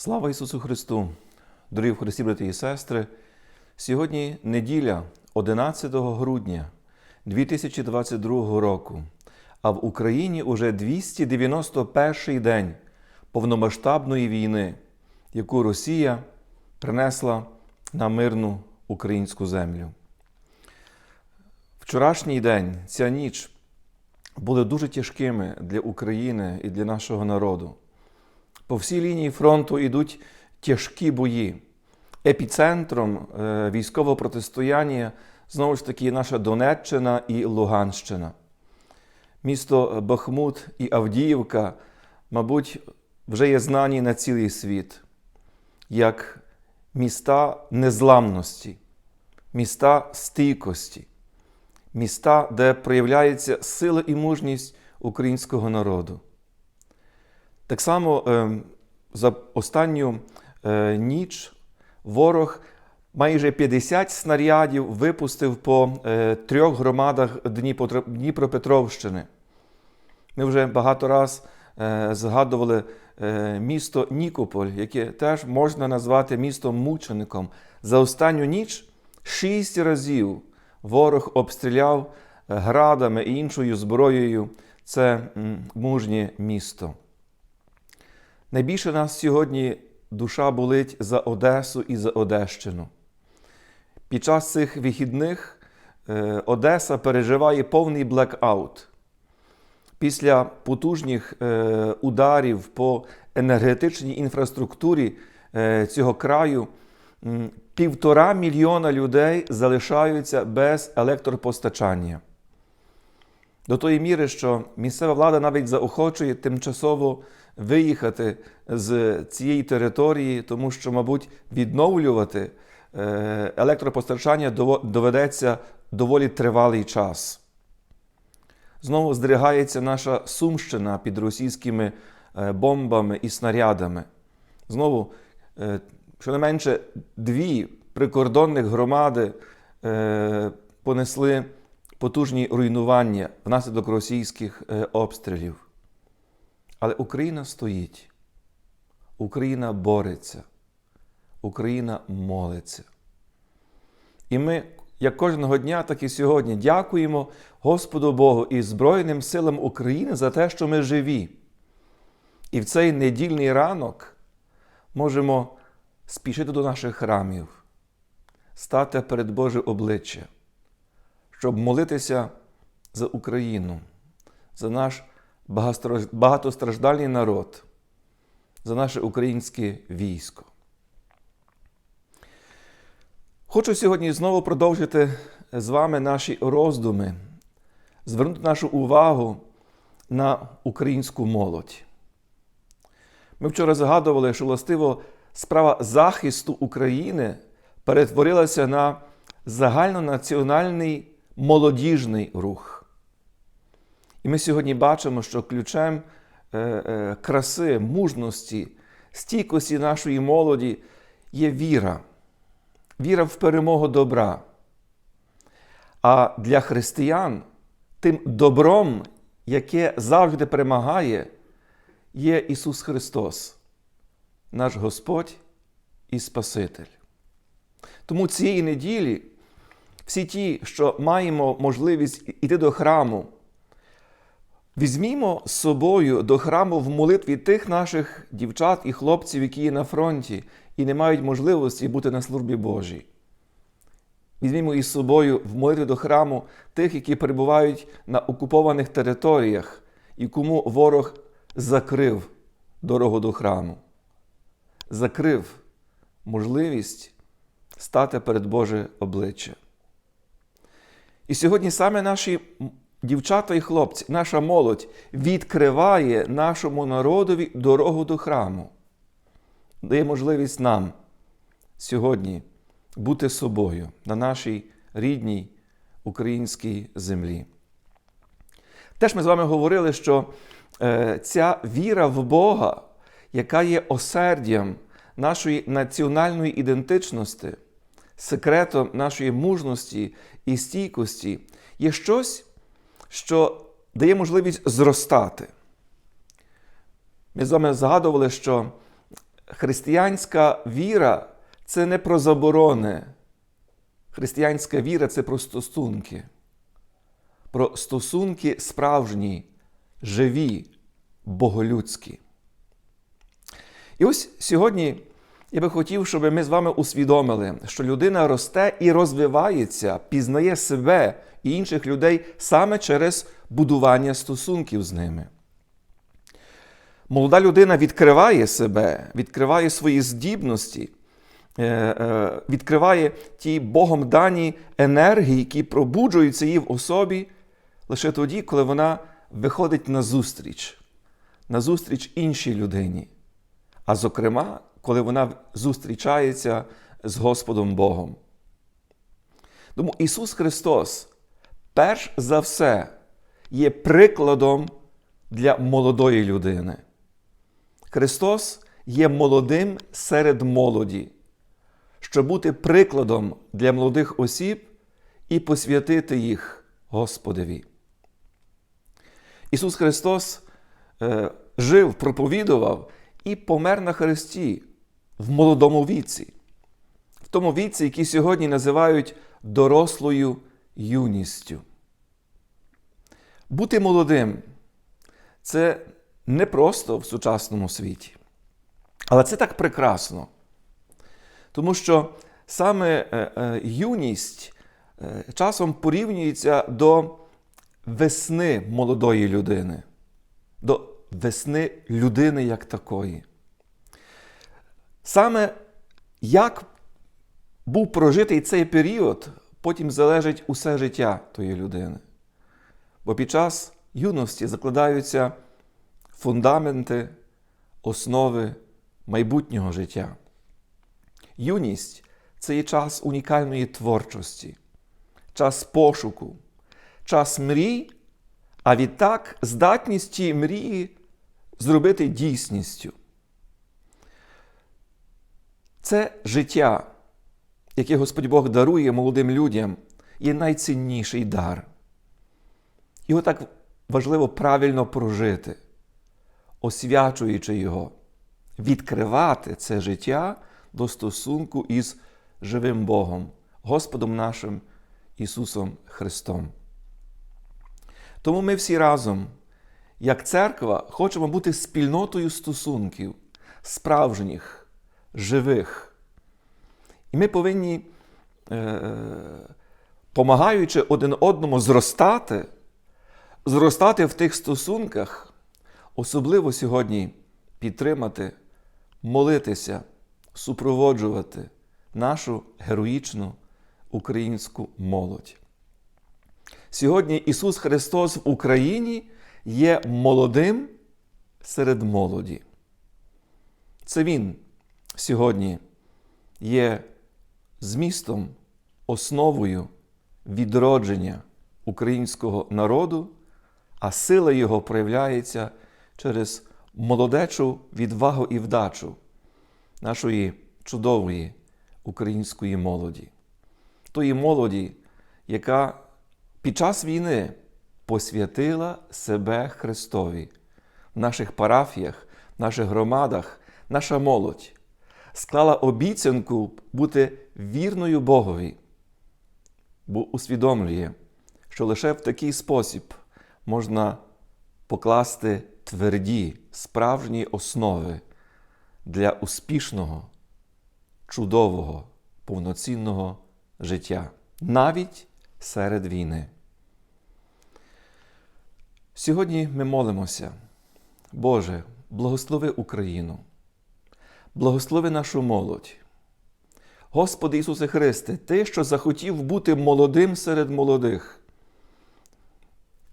Слава Ісусу Христу! Дорогі в Христі, брати і сестри! Сьогодні неділя 11 грудня 2022 року, а в Україні уже 291 день повномасштабної війни, яку Росія принесла на мирну українську землю. Вчорашній день, ця ніч були дуже тяжкими для України і для нашого народу. По всій лінії фронту йдуть тяжкі бої. Епіцентром е, військового протистояння знову ж таки наша Донеччина і Луганщина. Місто Бахмут і Авдіївка, мабуть, вже є знані на цілий світ як міста незламності, міста стійкості, міста, де проявляється сила і мужність українського народу. Так само е, за останню е, ніч ворог майже 50 снарядів випустив по е, трьох громадах Дніпропетровщини. Ми вже багато раз згадували місто Нікополь, яке теж можна назвати містом мучеником. За останню ніч шість разів ворог обстріляв градами і іншою зброєю це мужнє місто. Найбільше нас сьогодні душа болить за Одесу і за Одещину. Під час цих вихідних е, Одеса переживає повний блекаут. Після потужних е, ударів по енергетичній інфраструктурі е, цього краю півтора мільйона людей залишаються без електропостачання. До тої міри, що місцева влада навіть заохочує тимчасово виїхати з цієї території, тому що, мабуть, відновлювати е, електропостачання доведеться доволі тривалий час. Знову здригається наша Сумщина під російськими е, бомбами і снарядами. Знову, е, щонайменше дві прикордонних громади понесли потужні руйнування внаслідок російських обстрілів. Але Україна стоїть, Україна бореться, Україна молиться. І ми, як кожного дня, так і сьогодні, дякуємо Господу Богу і Збройним силам України за те, що ми живі. І в цей недільний ранок можемо спішити до наших храмів, стати перед Боже обличчя, щоб молитися за Україну, за наш багатостраждальний народ, за наше українське військо. Хочу сьогодні знову продовжити з вами наші роздуми, звернути нашу увагу на українську молодь. Ми вчора згадували, що властиво справа захисту України перетворилася на загальнонаціональний молодіжний рух. І ми сьогодні бачимо, що ключем е, е, краси, мужності, стійкості нашої молоді є віра, віра в перемогу добра. А для християн тим добром, яке завжди перемагає, є Ісус Христос, наш Господь і Спаситель. Тому цієї неділі всі ті, що маємо можливість іти до храму, Візьмімо з собою до храму в молитві тих наших дівчат і хлопців, які є на фронті і не мають можливості бути на службі Божій. Візьмімо із собою в молитві до храму тих, які перебувають на окупованих територіях і кому ворог закрив дорогу до храму, закрив можливість стати перед Боже обличчя. І сьогодні саме наші дівчата і хлопці, наша молодь відкриває нашому народові дорогу до храму, дає можливість нам сьогодні бути собою на нашій рідній українській землі. Теж ми з вами говорили, що е, ця віра в Бога, яка є осердям нашої національної ідентичності, секретом нашої мужності і стійкості, є щось, що дає можливість зростати. Ми з вами згадували, що християнська віра це не про заборони. Християнська віра це про стосунки, про стосунки справжні, живі, боголюдські. І ось сьогодні я би хотів, щоб ми з вами усвідомили, що людина росте і розвивається, пізнає себе і інших людей саме через будування стосунків з ними. Молода людина відкриває себе, відкриває свої здібності, е, е, відкриває ті Богом дані енергії, які пробуджуються її в особі лише тоді, коли вона виходить на зустріч, на зустріч іншій людині. А зокрема, коли вона зустрічається з Господом Богом. Тому Ісус Христос, перш за все, є прикладом для молодої людини. Христос є молодим серед молоді, щоб бути прикладом для молодих осіб і посвятити їх Господеві. Ісус Христос е, жив, проповідував і помер на Христі в молодому віці, в тому віці, який сьогодні називають дорослою юністю. Бути молодим це не просто в сучасному світі, але це так прекрасно. Тому що саме е, е, юність е, часом порівнюється до весни молодої людини, до весни людини як такої. Саме як був прожитий цей період, потім залежить усе життя тої людини. Бо під час юності закладаються фундаменти, основи майбутнього життя. Юність це є час унікальної творчості, час пошуку, час мрій, а відтак здатність мрії зробити дійсністю. Це життя, яке Господь Бог дарує молодим людям, є найцінніший дар. Його так важливо правильно прожити, освячуючи його, відкривати це життя до стосунку із живим Богом, Господом нашим Ісусом Христом. Тому ми всі разом, як церква, хочемо бути спільнотою стосунків, справжніх, живих. І ми повинні, е, помагаючи один одному зростати, зростати в тих стосунках, особливо сьогодні підтримати, молитися, супроводжувати нашу героїчну українську молодь. Сьогодні Ісус Христос в Україні є молодим серед молоді. Це Він сьогодні є змістом, основою відродження українського народу, а сила Його проявляється через молодечу відвагу і вдачу нашої чудової української молоді, тої молоді, яка під час війни посвятила себе Христові. В наших парафіях, в наших громадах, наша молодь склала обіцянку бути вірною Богові, бо усвідомлює, що лише в такий спосіб можна покласти тверді, справжні основи для успішного, чудового, повноцінного життя, навіть серед війни. Сьогодні ми молимося, Боже, благослови Україну, благослови нашу молодь. Господи Ісусе Христе, Ти, що захотів бути молодим серед молодих,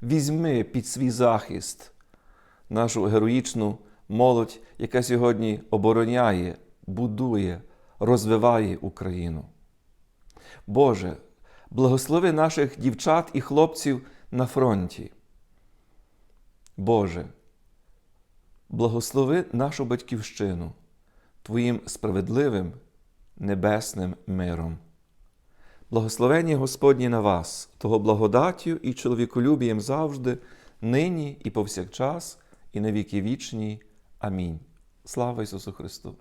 візьми під свій захист нашу героїчну молодь, яка сьогодні обороняє, будує, розвиває Україну. Боже, благослови наших дівчат і хлопців на фронті. Боже, благослови нашу батьківщину Твоїм справедливим небесним миром. Благословення Господні на вас, того благодаттю і чоловіколюбієм завжди, нині і повсякчас, і на віки вічні. Амінь. Слава Ісусу Христу!